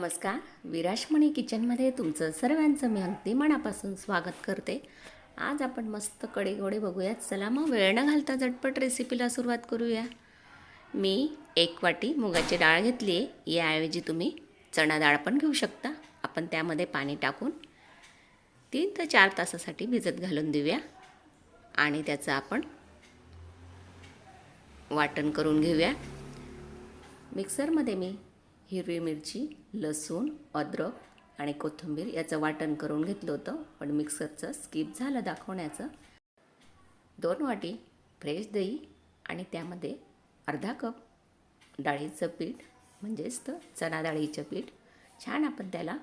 नमस्कार. विराशमणी किचनमध्ये तुमचं सर्वांचं मी अगदी मनापासून स्वागत करते. आज आपण मस्त कडे गोडे बघूयात. चला मग वेळ न घालता झटपट रेसिपीला सुरुवात करूया. मी एक वाटी मुगाची डाळ घेतली आहे. याऐवजी तुम्ही चणा डाळ पण घेऊ शकता. आपण त्यामध्ये पाणी टाकून तीन ते चार तासासाठी भिजत घालून देऊया. आणि त्याचं आपण वाटण करून घेऊया. मिक्सरमध्ये मी हिरवी मिरची लसूण अद्रक आणि कोथिंबीर याचं वाटण करून घेतलं होतं पण मिक्सरचं स्किप झालं दाखवण्याचं. दोन वाटी फ्रेश दही आणि त्यामध्ये अर्धा कप डाळीचं पीठ म्हणजेच तर चणा डाळीचं पीठ छान आपण त्याला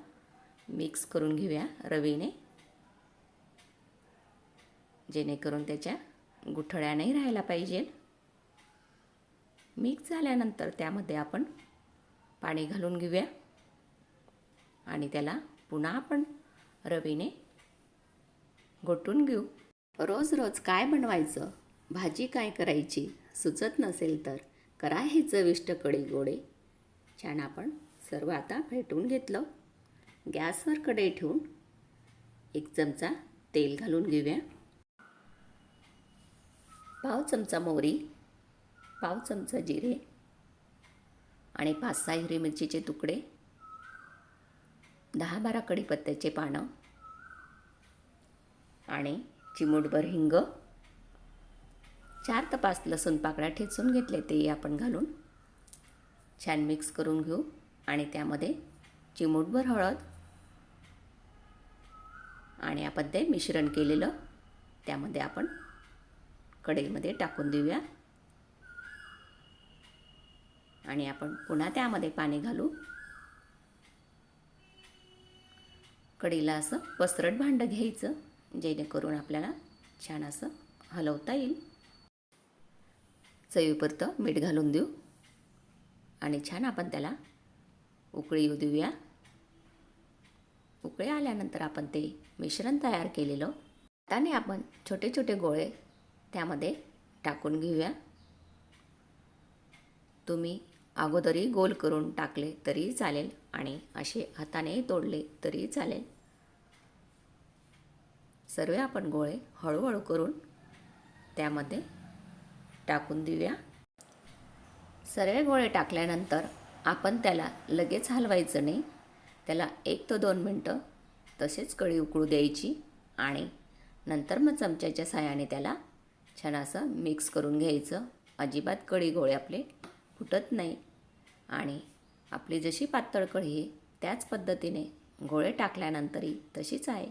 मिक्स करून घेऊया रवीने. जेणेकरून त्याच्या गुठळ्या नाही राहायला पाहिजे. मिक्स झाल्यानंतर त्यामध्ये आपण पाणी घालून घेऊया. आणि त्याला पुन्हा आपण रवीने घोटून घेऊ. रोज रोज काय बनवायचं? भाजी काय करायची? सुचत नसेल तर करा हे चविष्ट कढी गोडे छान आपण सर्व आता फेटून घेतलं. गॅसवर कढई ठेवून एक चमचा तेल घालून घेऊया. पाव चमचा मोहरी पाव चमचा जिरे आणि पाच सहा हिरवी मिरचीचे तुकडे दहा बारा कढीपत्त्याचे पानं आणि चिमूटभर हिंग. चार ते पाच लसूण पाकळ्या ठेचून घेतले तेही आपण घालून. छान मिक्स करून घेऊ आणि त्यामध्ये चिमूटभर हळद आणि आपण ते मिश्रण केलेलं त्यामध्ये आपण कढईमध्ये टाकून देऊया. आणि आपण पुन्हा त्यामध्ये पाणी घालू. कढीला असं पसरट भांडं घ्यायचं जेणेकरून आपल्याला छान असं हलवता येईल. चवीपुरतं मीठ घालून देऊ. आणि छान आपण त्याला उकळी येऊ देऊया. उकळी आल्यानंतर आपण ते मिश्रण तयार केलेलं त्याने आपण छोटे छोटे गोळे त्यामध्ये टाकून घेऊया. तुम्ही अगोदरही गोल करून टाकले तरी चालेल आणि असे हाताने तोडले तरी चालेल. सर्व आपण गोळे हळूहळू करून त्यामध्ये टाकून देऊया. सर्व गोळे टाकल्यानंतर आपण त्याला लगेच हलवायचं नाही. त्याला एक ते दोन मिनटं तसेच कळी उकळू द्यायची आणि नंतर मग चमच्याच्या साह्याने त्याला छान असं मिक्स करून घ्यायचं. अजिबात कळी गोळे आपले फुटत नाही. आणि आपली जशी पातळ कढी त्याच पद्धतीने गोळे टाकल्यानंतरही तशीच आहे.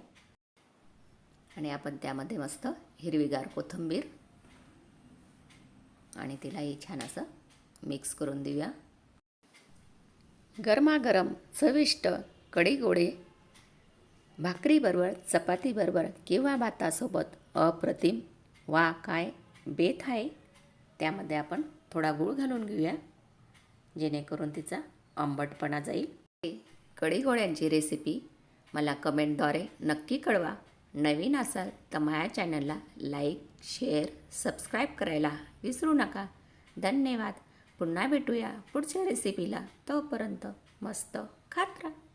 आणि आपण त्यामध्ये मस्त हिरवीगार कोथिंबीर आणि तिलाही छान असं मिक्स करून देऊया. गरमागरम चविष्ट कढी गोळे भाकरीबरोबर चपातीबरोबर किंवा भातासोबत अप्रतिम वा काय बेत आहे त्यामध्ये आपण थोडा गूळ घालून घेऊया. जेणेकरून तिचा आंबटपणा जाईल. कढी गोळ्यांची रेसिपी मला कमेंटद्वारे नक्की कळवा. नवीन असाल तर माझ्या चॅनलला लाईक शेअर सबस्क्राईब करायला विसरू नका. धन्यवाद. पुन्हा भेटूया पुढच्या रेसिपीला तोपर्यंत मस्त खात राहा.